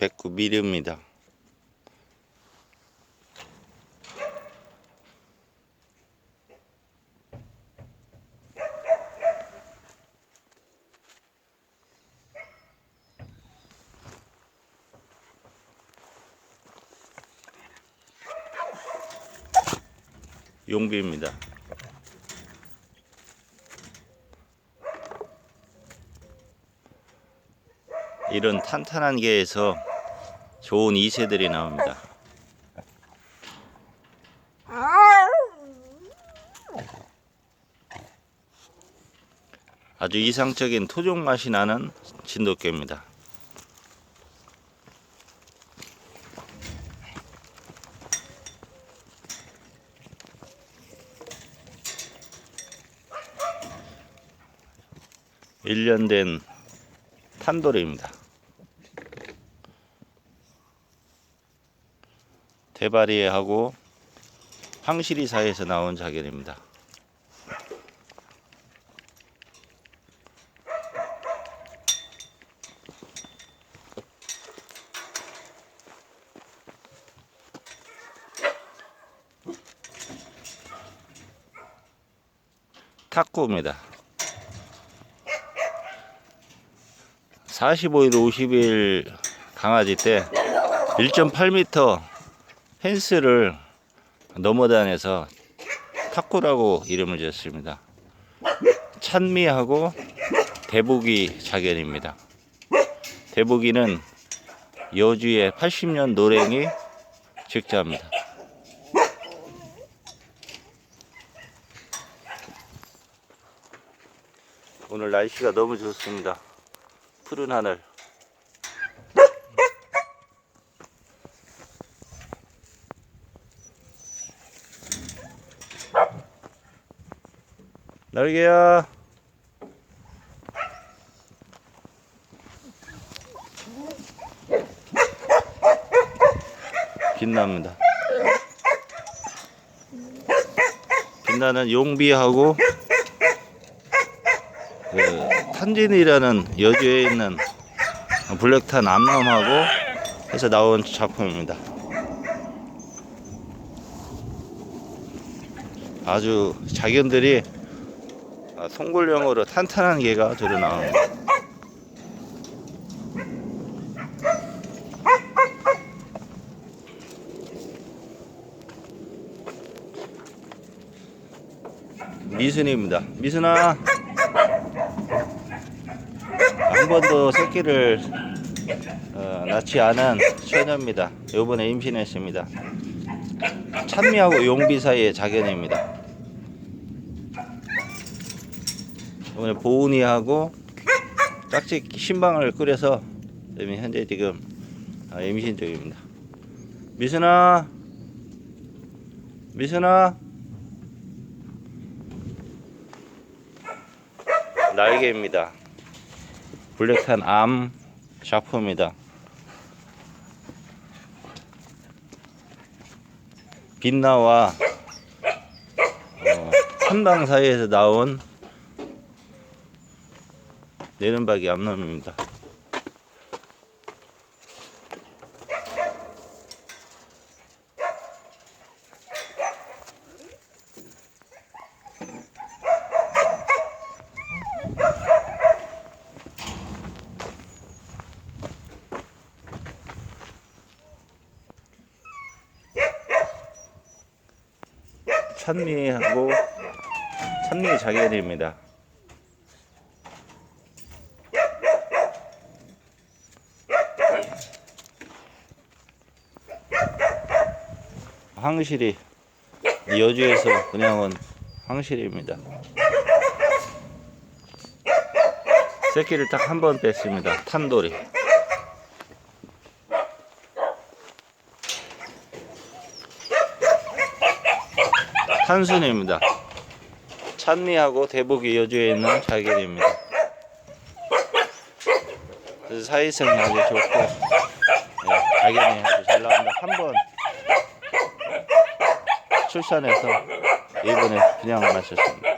백구 미르입니다. 용비입니다. 이런 탄탄한 개에서 좋은 이세들이 나옵니다. 아주 이상적인 토종 맛이 나는 진돗개입니다. 일년된 탄도리입니다. 대바리하고 황실이 사이에서 나온 자견입니다. 탁구입니다. 45일, 50일 강아지 때 1.8m 펜스를 넘어다녀서 탁구라고 이름을 지었습니다. 찬미하고 대복이 자견입니다. 대복이는 여주의 80년 노랭이 직자입니다. 오늘 날씨가 너무 좋습니다. 푸른 하늘. 날개야. 빛납니다. 빛나는 용비하고 그 탄진이라는 여주에 있는 블랙탄 암놈하고 해서 나온 작품입니다. 아주 자견들이 아, 송골령으로 탄탄한 개가 들어 나옵니다. 미순입니다. 미순아. 한 번도 새끼를 어, 낳지 않은 처녀입니다. 요번에 임신했습니다. 찬미하고 용비 사이의 자견입니다. 이번에 보은이하고 짝짓 신방을 끓여서 지금 현재 지금 아, 임신 중입니다. 미순아, 미순아, 날개입니다. 블랙탄 암 샤프입니다. 빛나와 어, 한방 사이에서 나온 내른박이 암놈입니다. 찬미하고 찬미 자견입니다. 황실이 여주에서 그냥 온 황실입니다. 새끼를 딱 한 번 뺐습니다. 탄돌이. 탄순입니다. 찬미하고 대복이 여주에 있는 자견입니다. 그래서 사회성이 아주 좋고 예, 자견이 아주 잘 나옵니다. 한번 출산해서 이번에 분양을 마쳤습니다.